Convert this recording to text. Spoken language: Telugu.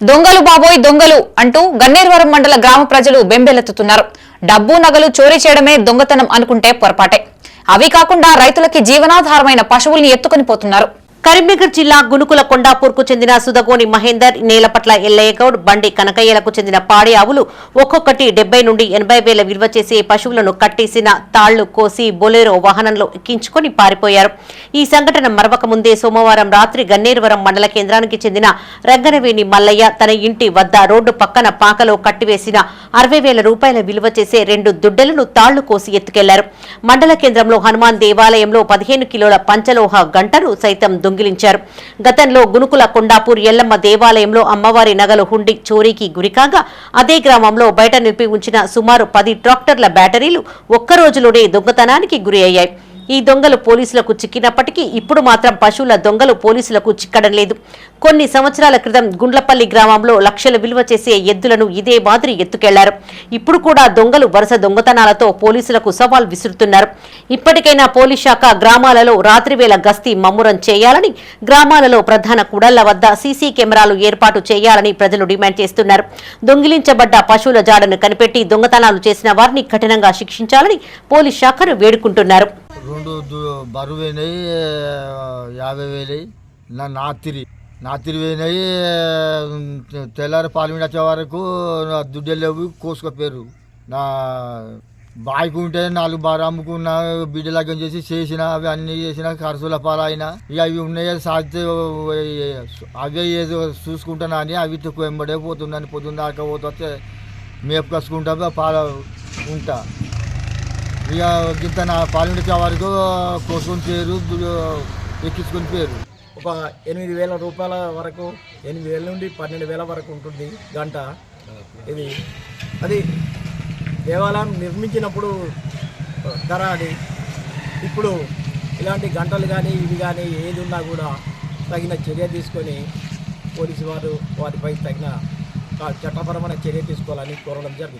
దొంగలు బాబోయ్ దొంగలు అంటూ గన్నేరువరం మండల గ్రామ ప్రజలు బెంబెలెత్తుతున్నారు. డబ్బు నగలు చోరీ చేయడమే దొంగతనం అనుకుంటే పొరపాటే. అవి కాకుండా రైతులకి జీవనాధారమైన పశువుల్ని ఎత్తుకొని పోతున్నారు. కరీంనగర్ జిల్లా గునుకుల కొండాపూర్కు చెందిన సుదగోని మహేందర్ నేలపట్ల ఎల్లయ్యగౌడ్ బండి కనకయ్యలకు చెందిన పాడి ఆవులు ఒక్కొక్కటి డెబ్బై నుండి ఎనభై వేల విలువ చేసే పశువులను కట్టేసిన తాళ్ళు కోసి బొలేరో వాహనంలో ఎక్కించుకొని పారిపోయారు. ఈ సంఘటన మరవక ముందే సోమవారం రాత్రి గన్నేరువరం మండల కేంద్రానికి చెందిన రంగనవేణి మల్లయ్య తన ఇంటి వద్ద రోడ్డు పక్కన పాకలో కట్టివేసిన అరవై వేల రూపాయల విలువ చేసే రెండు దుడ్డెలను తాళ్ళు కోసి ఎత్తుకెళ్ళారు. మండల కేంద్రంలో హనుమాన్ దేవాలయంలో పదిహేను కిలోల పంచలోహ గంటను సైతం దొంగిలించారు. గతంలో గునుకుల కొండాపూర్ ఎల్లమ్మ దేవాలయంలో అమ్మవారి నగలు హుండి చోరీకి గురికాగా అదే గ్రామంలో బయట నిలిపి ఉంచిన సుమారు పది ట్రాక్టర్ల బ్యాటరీలు ఒక్క రోజులోనే దొంగతనానికి గురి అయ్యాయి. ఈ దొంగలు పోలీసులకు చిక్కినప్పటికీ ఇప్పుడు మాత్రం పశువుల దొంగలు పోలీసులకు చిక్కడం లేదు. కొన్ని సంవత్సరాల క్రితం గుండ్లపల్లి గ్రామంలో లక్షల విలువ చేసే ఎద్దులను ఇదే మాదిరి ఎత్తుకెళ్ళారు. ఇప్పుడు కూడా దొంగలు వరుస దొంగతనాలతో పోలీసులకు సవాల్ విసురుతున్నారు. ఇప్పటికైనా పోలీస్ శాఖ గ్రామాలలో రాత్రివేళ గస్తీ మమ్మురం చేయాలని గ్రామాలలో ప్రధాన కుడళ్ళ వద్ద సీసీ కెమెరాలు ఏర్పాటు చేయాలని ప్రజలు డిమాండ్ చేస్తున్నారు. దొంగిలించబడ్డ పశువుల జాడను కనిపెట్టి దొంగతనాలు చేసిన వారిని కఠినంగా శిక్షించాలని పోలీస్ శాఖను వేడుకుంటున్నారు. రెండు బరువు అయినాయి యాభై వేలు నా నాతిరి. నాతిరి పోయినాయి తెల్లారి పాలు వచ్చే వరకు దుడ్డెళ్ళవి కోసుకపోయారు నా బాయికి ఉంటే నాలుగు బాగా అమ్ముకున్నా బిడ్డ లగ్గం చేసి చేసిన అవి అన్ని చేసిన ఖర్చుల పాలైన ఇక అవి ఉన్నాయి సాధితే అవే ఏదో చూసుకుంటానా అని అవి వెంబడే పోతుందని పొద్దున్న దాకా పోతే మేపు కసుకుంటా పాల ఉంటా. ఇక గింత నా పాలించే వరకు కోసుకొని పేరు ఎక్కించుకొని పేరు. ఒక ఎనిమిది వేల రూపాయల వరకు ఎనిమిది వేల నుండి పన్నెండు వేల వరకు ఉంటుంది గంట. ఇది అది దేవాలయం నిర్మించినప్పుడు ధర అది. ఇప్పుడు ఇలాంటి గంటలు కానీ ఇవి కానీ ఏది ఉన్నా కూడా తగిన చర్య తీసుకొని పోలీసు వారు వారిపై తగిన చట్టపరమైన చర్య తీసుకోవాలని కోరడం జరిగింది.